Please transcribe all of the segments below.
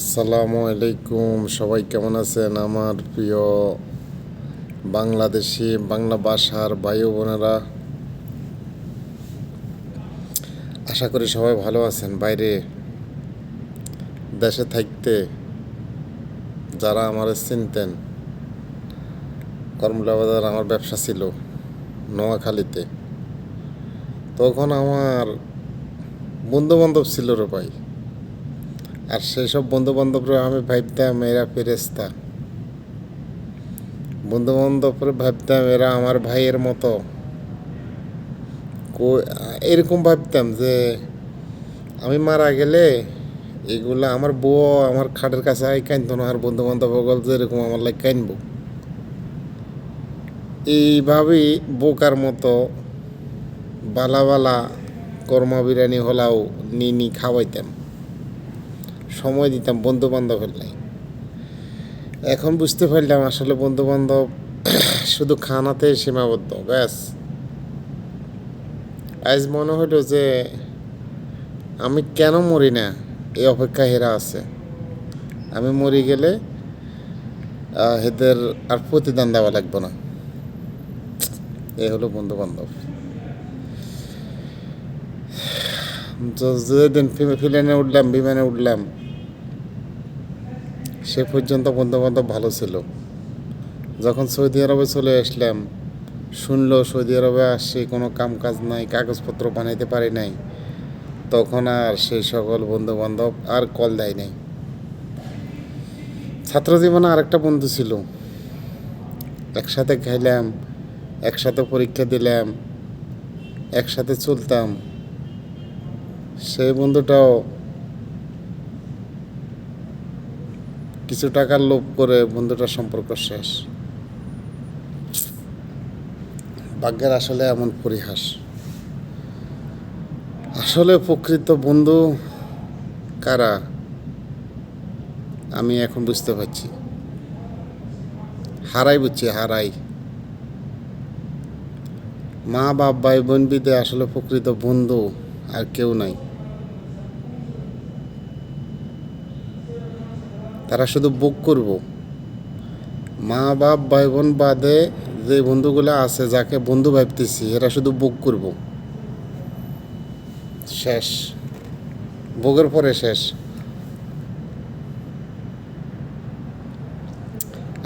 আসসালামু আলাইকুম। সবাই কেমন আছেন? আমার প্রিয় বাংলাদেশি, বাংলা ভাষার ও বোনেরা, আশা করি সবাই ভালো আছেন। বাইরে, দেশে থাকতে যারা আমার চিনতেন কর্মলা বাজার আমার ব্যবসা ছিল নোয়াখালীতে, তখন আমার বন্ধু বান্ধব ছিল রে ভাই। আর সেই সব বন্ধু বান্ধবরা আমি ভাবতাম এরা ফেরেস্তা বন্ধু বান্ধবরা ভাবতাম এরা আমার ভাইয়ের মতো। এরকম ভাবতাম যে আমি মারা গেলে এগুলা আমার বউ আমার খাটের কাছে আই কানতো না, আর বন্ধু বান্ধব যে এরকম আমার লাগে কানবো এইভাবেই বোকার মতো বালা বালা কর্মা বিরিয়ানি হলাও নি খাওয়াইতাম। সময় দিতাম বন্ধু বান্ধবের লাই এখন বুঝতে পারলাম আসলে বন্ধু বান্ধব শুধু খানাতে সীমাবদ্ধ, ব্যাস। আজ মনে হলো যে আমি কেন মরি না? এই অপেক্ষা হেরা আছে। আমি মরি গেলে এদের আর প্রতিদান দেওয়া লাগবে না। এ হলো বন্ধু বান্ধব যেদিন প্লেনে উঠলাম বিমানে উঠলাম, সে পর্যন্ত বন্ধু বান্ধব ভালো ছিল। যখন সৌদি আরবে চলে আসলাম, শুনলো সৌদি আরবে আসছি, কোনো কাম কাজ নাই, কাগজপত্র বানাইতে পারি নাই, তখন আর সেই সকল বন্ধু বান্ধব আর কল দেয় নাই। ছাত্র জীবনে আরেকটা বন্ধু ছিল। একসাথে খাইলাম, একসাথে পরীক্ষা দিলাম, একসাথে চলতাম। সেই বন্ধুটাও কিছু টাকার লোভ করে বন্ধুটার সম্পর্ক শেষ। ভাগ্যের আসলে এমন পরিহাস। আসলে প্রকৃত বন্ধু কারা, আমি এখন বুঝতে পারছি। হারাই বুঝছি, হারাই। মা, বাপ, ভাই, বোন আসলে প্রকৃত বন্ধু আর কেউ নাই। তারা শুধু বুক করব। মা, বাপ ভাই বোন বাদে যে বন্ধুগুলো আছে, যাকে বন্ধু ভাবতেছি, এরা শুধু বুক করব। শেষ। বুকের পরে শেষ।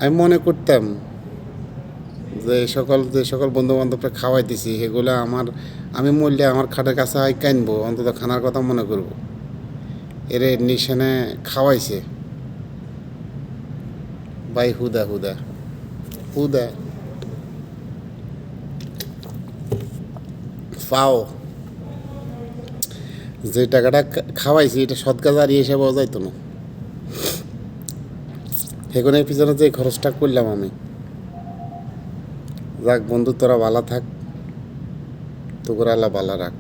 আমি মনে করতাম যে সকল যে সকল বন্ধু বান্ধবরা খাওয়াইতেছি সেগুলো আমার, আমি মরলে আমার খাটের কাছে আই কানবো, অন্তত খানার কথা মনে করব। এরে নিশানে খাওয়াইছে। বাই হুদা হুদা। হুদা। পাও যে টাকাটা খাওয়াইছি, এটা সৎকাজ আর হিসেবে যাইতো না। সেগুনের পিছনে যে খরচটা করলাম আমি। যাক বন্ধু, তোরা ভালো থাক। তোর আল্লাহ ভালো রাখ।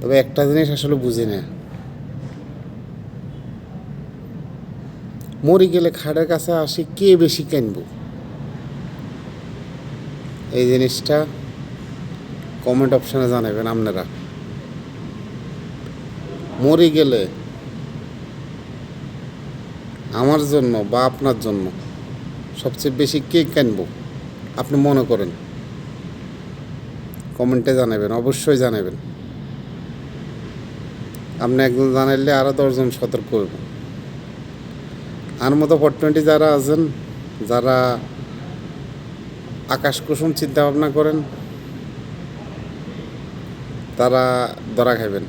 তবে একটা জিনিস আসলে বুঝি না। মরি গেলে খাটের কাছে আসি, কে বেশি কেনব? এই জিনিসটা কমেন্ট অপশানে জানাবেন আপনারা। মরে গেলে আমার জন্য বা আপনার জন্য সবচেয়ে বেশি কে কিনব? আপনি মনে করেন। কমেন্টে জানাবেন, অবশ্যই জানাবেন। আপনি একজন জানাইলে আরও দশজন সতর্ক করব আর মতো ফোর টোয়েন্টি যারা আছেন, যারা আকাশ কুসুম চিন্তা ভাবনা করেন, তারা ধরা খাইবেন।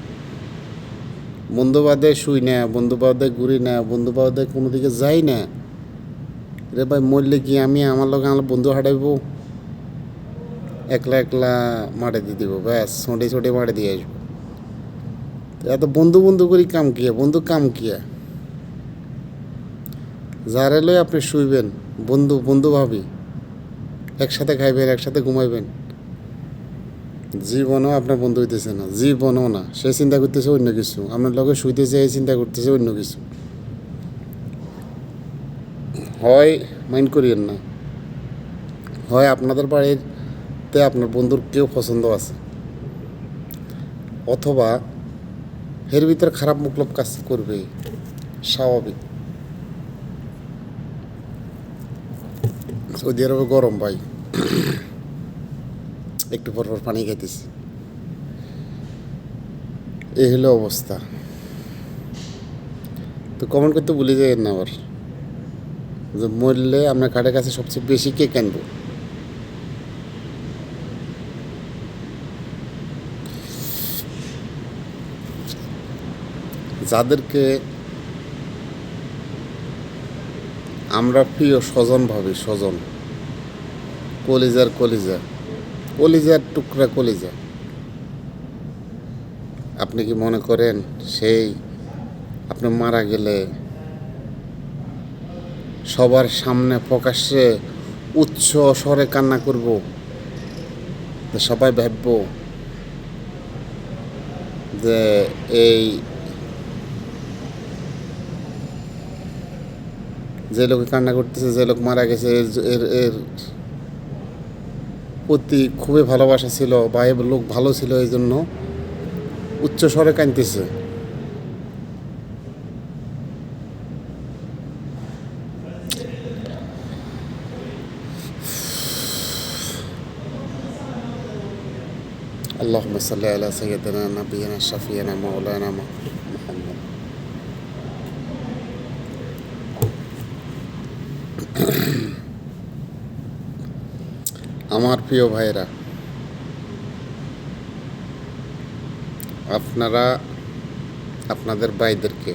বন্ধুবাদে শুই না বন্ধুবাদে ঘুরি না বন্ধুবাদে কোনো দিকে যাই না। রে ভাই, মরলে কি আমি আমার লগে আমার বন্ধু হাঁটাইব? একলা একলা মাঠে দিয়ে দিব, ব্যাস, ছোটে ছোটে মাঠে দিয়ে আসব। এত বন্ধু বন্ধু করি কাম কিয়া বন্ধু কাম কিয়া যারে লই আপনি শুইবেন, বন্ধু বন্ধু ভাবি, একসাথে খাইবেন, একসাথে ঘুমাইবেন, জীবনও আপনার বন্ধু হইতেছে না, জীবনও না। সে চিন্তা করতেছে অন্য কিছু, আপনার লগে শুইতেছে, এই চিন্তা করতেছে অন্য কিছু। হয় মাইন্ড করিয়েন না। হয় আপনাদের বাড়িতে আপনার বন্ধুর কেউ পছন্দ আছে, অথবা এর ভিতরে খারাপ মুখলব কাজ করবে, স্বাভাবিক। সৌদি আরবে গরম ভাই। একটু পর পর পানি খাইতেছি। এই হলো অবস্থা। তো কমেন্ট করতে ভুলে যায় না আবার। যে মরলে আপনার কার্ডের কাছে সবচেয়ে বেশি কে কিনবো? যাদেরকে আমরা প্রিয় স্বজন ভাবি, স্বজন। কলিজার কলিজা, কলিজার টুকরা কলিজা। আপনি কি মনে করেন সেই আপনি মারা গেলে সবার সামনে প্রকাশ্যে উচ্চ স্বরে কান্না করব? সবাই ভাবব যে এই যে লোক কান্না করতেছে যে লোক মারা গেছে এর- এর এর প্রতি খুবই ভালোবাসা ছিল বা এ লোক ভালো ছিল এই জন্য উচ্চ স্বরে কাঁদতেছে اللهم صل على سيدنا نبينا شفينا مولانا محمد আমার প্রিয় ভাইরা আপনারা আপনাদের ভাইদেরকে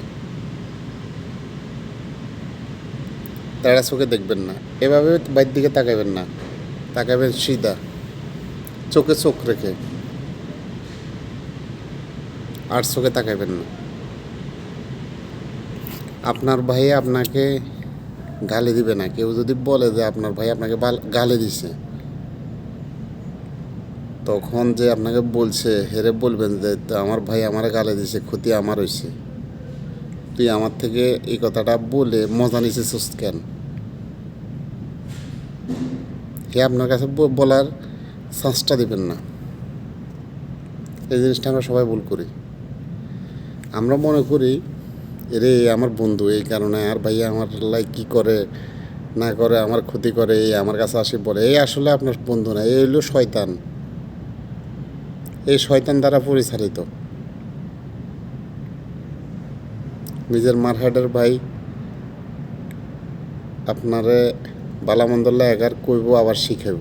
তারা চোখে দেখবেন না, এভাবে বাইর দিকে তাকাবেন না তাকাবেন সিধা, চোখে চোখ রেখে, আর চোখে তাকাবেন না। আপনার ভাই আপনাকে গালি দিবে না, কেউ যদি বলে যে আপনার ভাই আপনাকে গালি দিছে তখন যে আপনাকে বলছে, হেরে বলবেন যে, "তো আমার ভাই আমার গালে দিছে, ক্ষতি আমার হয়েছে তুই আমার থেকে এই কথাটা বলে মজা নিছিস কেন? হে, আপনার কাছে বলার চান্সটা দিবেন না। এই জিনিসটা আমরা সবাই ভুল করি। আমরা মনে করি, এরে, আমার বন্ধু, এই কারণে আর ভাইয়া আমার লাই কী করে, না করে, আমার ক্ষতি করে, এই আমার কাছে আসি বলে। এই আসলে আপনার বন্ধু না, এই হলো শয়তান। এই শয়তান দ্বারা পরিচালিত। নিজের মারহাটের ভাই আপনারে বালামন্দল্লা এগার কইব, আবার শিখাইব।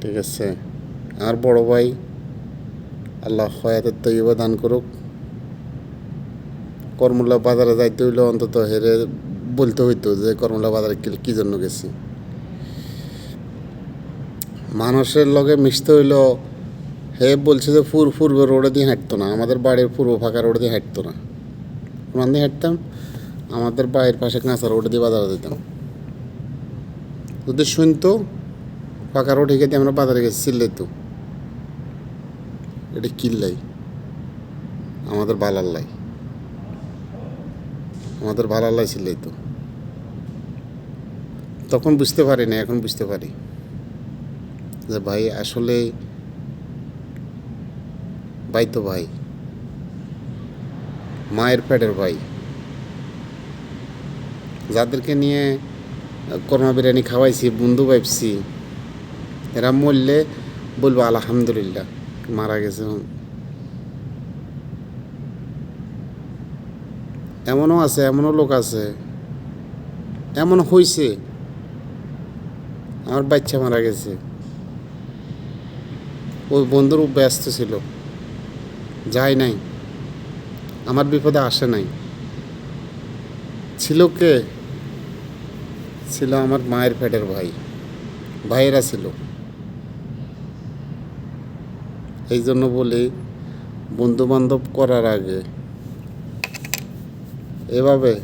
ঠিক আছে? আর বড় ভাই, আল্লাহ হয়াতের তৈব দান করুক। কর্মলা বাজারে যাইতে হইলে অন্তত হেরে বলতে হইতো যে কর্মলা বাজারে কি- জন্য গেছি। মানুষের লগে মিশতে হইল, হে বলছে যে পূর পূর্ব রোডে দিয়ে হাঁটতো না, আমাদের বাড়ির পূর্ব ফাঁকা রোডে দিয়ে হাঁটতো না। ওখান দিয়ে হাঁটতাম, আমাদের বাড়ির পাশে কাঁচা রোডে দিয়ে বাজারে যেতাম যদি শুনতো ফাঁকা রোড হেঁকে দিয়ে আমরা বাজারে গেছি, চিল্লাইতো। এটা কিল্লাই। আমাদের বালাল্লাই আমাদের বালাল্লাই চিল্লাইতো। তখন বুঝতে পারি না এখন বুঝতে পারি। যে ভাই, আসলে ভাই তো ভাই, মায়ের পেটের ভাই। যাদেরকে নিয়ে কর্মা বিরিয়ানি খাওয়াইছি, বন্ধু ভাবছি, এরা মরলে বলব আলহামদুলিল্লাহ, মারা গেছে। এমনও আছে, এমনও লোক আছে, এমন হইছে, আমার বাচ্চা মারা গেছে। ওই বন্ধুর ব্যস্ত ছিল। যায় নাই। আমার বিপদে আসে নাই। ছিল কে? ছিল আমার মায়ের পেটের ভাই। ভাইয়েরা ছিল। এই জন্য বলি বন্ধু বান্ধব করার আগে এভাবে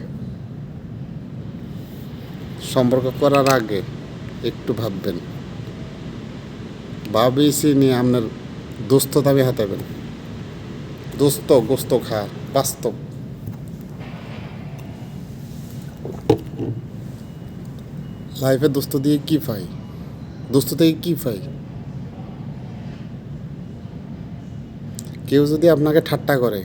সম্পর্ক করার আগে একটু ভাববেন। ভাবিছি নিয়ে আপনার দোস্ত দাবি হাতাবেন। দোস্ত গোস্ত খা বাস্তব লাইফে দোস্ত দিয়ে কি পাই? দোস্ত থেকে কি পাই? কেউ যদি আপনাকে ঠাট্টা করে,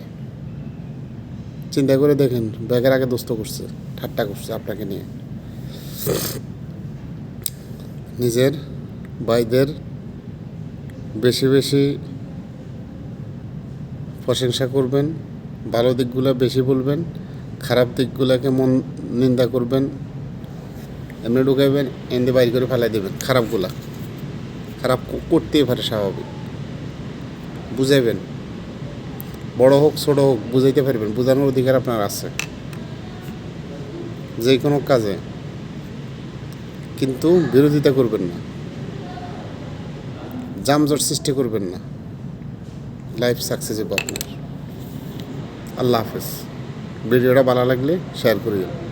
চিন্তা করে দেখেন, ব্যাগের আগে দোস্ত করছে, ঠাট্টা করছে আপনাকে নিয়ে। নিজের, ভাইদের বেশি বেশি প্রশংসা করবেন, ভালো দিকগুলো বেশি বলবেন, খারাপ দিকগুলোকে মন নিন্দা করবেন, এমনি ঢুকাইবেন, এমনি বাইর করে ফেলাই দেবেন, খারাপগুলা। খারাপ করতেই পারে স্বাভাবিক। বুঝাইবেন। বড় হোক, ছোট হোক, বুঝাইতে পারবেন, বোঝানোর অধিকার আপনার আছে। যে কোনো কাজে। কিন্তু বিরোধিতা করবেন না। জামজট সৃষ্টি করবেন না। লাইফ সাকসেস হবে আপনার। আল্লাহ হাফেজ। ভিডিওটা ভালো লাগলে শেয়ার করিও